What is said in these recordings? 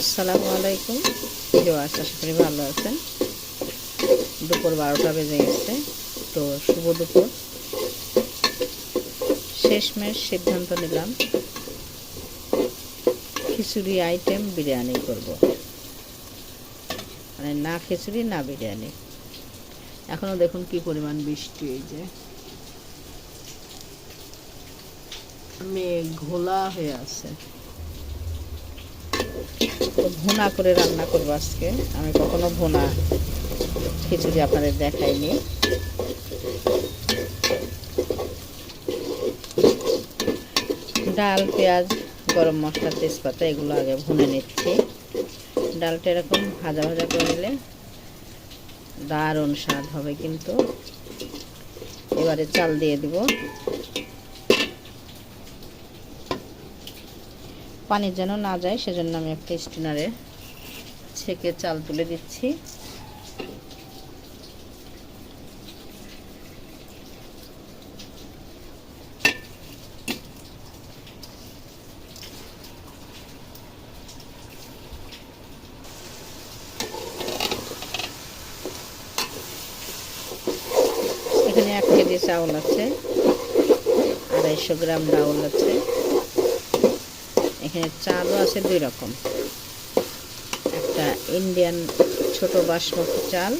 আসসালামু আলাইকুম। কেউ আশা করি ভালো আছেন। দুপুর বারোটা বেজে গেছে, তো শুভ দুপুর। শেষমেশ সিদ্ধান্ত নিলাম, খিচুড়ি আইটেম বিরিয়ানি করব। মানে না খিচুড়ি, না বিরিয়ানি। এখনও দেখুন কি পরিমাণ বৃষ্টি এই যে। মেঘ ঘোলা হয়ে আছে। ভুনা করে রান্না করব আজকে। আমি কখনো ভুনা খিচুড়ি আপনাদের দেখাইনি। ডাল, পেঁয়াজ, গরম মশলা, তেজপাতা, এগুলো আগে ভুনে নিচ্ছি। ডালটা এরকম ভাজা ভাজা করে নিলে দারুণ স্বাদ হবে কিন্তু। এবারে চাল দিয়ে দিব। পানি যেন না যায়, সেজন্য আমি একটা স্টিনারে ছেঁকে চাল তুলে দিচ্ছি। এখানে এক কেজি চাউল আছে, আড়াইশো গ্রাম ডাউল আছে। এখানে চালও আছে দুই রকম। একটা ইন্ডিয়ান ছোট বাসমতি চাল,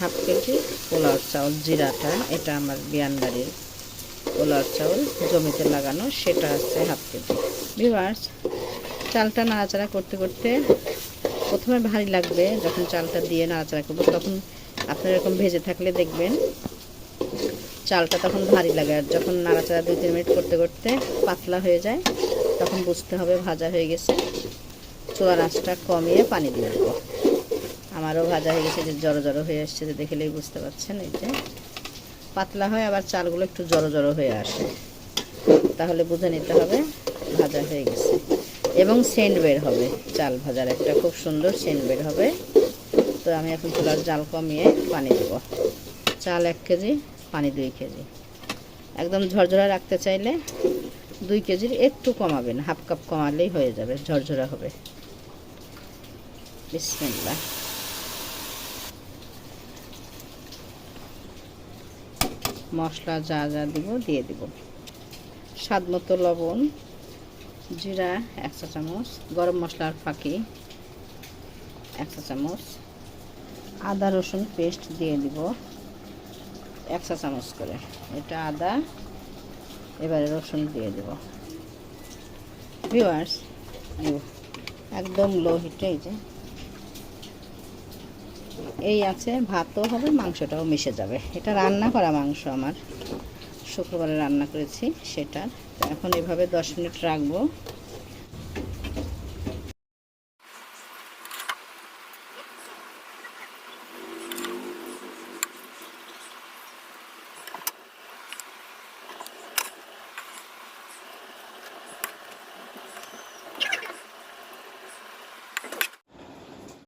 হাফ কেজি পোলাওর চাউল জিরাটা, এটা আমার বিয়ানবাড়ির পোলাওর চাউল জমিতে লাগানো, সেটা আছে হাফ কেজি। ভিভার্স চালটা নাড়াচাড়া করতে করতে প্রথমে ভারী লাগবে, যখন চালটা দিয়ে নাড়াচাড়া করব, তখন আপনার এরকম ভেজে থাকলে দেখবেন চালটা তখন ভারী লাগে আর যখন নাড়াচাড়া দুই, তিন মিনিট করতে করতে পাতলা হয়ে যায়, তখন বুঝতে হবে ভাজা হয়ে গেছে। চুলার আঁচটা কমিয়ে পানি দিয়ে দেবো। আমারও ভাজা হয়ে গেছে, যে জড়ো জড়ো হয়ে আসছে, যে দেখলেই বুঝতে পারছেন এই যে। পাতলা হয়, আবার চালগুলো একটু জড়ো জড়ো হয়ে আসে। তাহলে বুঝে নিতে হবে ভাজা হয়ে গেছে। এবং সেন্ট বের হবে, চাল ভাজার একটা খুব সুন্দর সেন্ট বের হবে। তো আমি এখন চুলার জাল কমিয়ে পানি দেবো। চাল এক কেজি পানি দুই কেজি। একদম ঝরঝরা রাখতে চাইলে দুই কেজির একটু কমাবেন, হাফ কাপ কমালেই হয়ে যাবে, ঝরঝরা হবে। বিসমিল্লাহ। মশলা যা যা দিব দিয়ে দিব। স্বাদ মতো লবণ, জিরা এক চা চামচ, গরম মশলার ফাঁকি এক চা চামচ, আদা রসুন পেস্ট দিয়ে দিব। এক চা চামচ করে। এটা আদা, এবারে রসুন দিয়ে দেব। ভিওয়ার্স একদম লো হিটে এই যে। এই আছে, ভাতও হবে, মাংসটাও মিশে যাবে। এটা রান্না করা মাংস আমার। শুক্রবারে রান্না করেছি সেটা। এখন এভাবে দশ মিনিট রাখব।